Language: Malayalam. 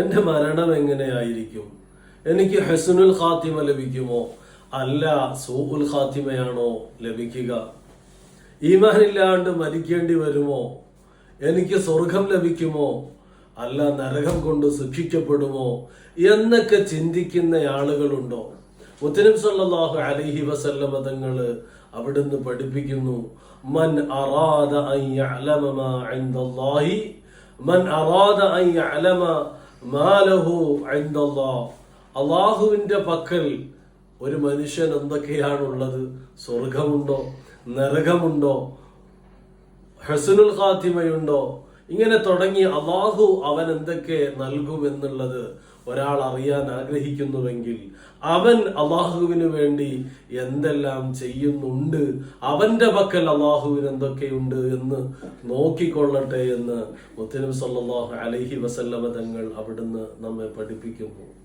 എന്റെ മരണം എങ്ങനെയായിരിക്കും? എനിക്ക് ഹെസനുൽ ഖാത്തിമ ലഭിക്കുമോ? അല്ല സൂഹുൽ ഖാത്തിമയാണോ ലഭിക്കുക? ഈമാനില്ലാണ്ട് മരിക്കേണ്ടി വരുമോ? എനിക്ക് സ്വർഗം ലഭിക്കുമോ? അല്ല നരകം കൊണ്ട് ശിക്ഷിക്കപ്പെടുമോ എന്നൊക്കെ ചിന്തിക്കുന്ന ആളുകളുണ്ടോ? മുത്തനബി സല്ലാഹു അലഹി വസല്ല മതങ്ങൾ അവിടുന്ന് പഠിപ്പിക്കുന്നു മൻ അറാദ മാ ഇൻദല്ലാഹി മൻ അറാദ അൻ മാ ലഹു ഇൻദല്ലാഹ് അള്ളാഹുവിന്റെ പക്കൽ ഒരു മനുഷ്യൻ എന്തൊക്കെയാണുള്ളത്? സ്വർഗമുണ്ടോ? നരകമുണ്ടോ? ഹസനുൽ ഖാത്തിമയുണ്ടോ? ഇങ്ങനെ തുടങ്ങി അള്ളാഹു അവൻ എന്തൊക്കെ നൽകുമെന്നുള്ളത് ഒരാൾ അറിയാൻ ആഗ്രഹിക്കുന്നുവെങ്കിൽ അവൻ അള്ളാഹുവിന് വേണ്ടി എന്തെല്ലാം ചെയ്യുന്നുണ്ട് അവന്റെ പക്കൽ അള്ളാഹുവിന് എന്തൊക്കെയുണ്ട് എന്ന് നോക്കിക്കൊള്ളട്ടെ എന്ന് മുത്തനബി സല്ലാഹു അലഹി വസല്ലമ തങ്ങൾ അവിടുന്ന് നമ്മെ പഠിപ്പിക്കുന്നു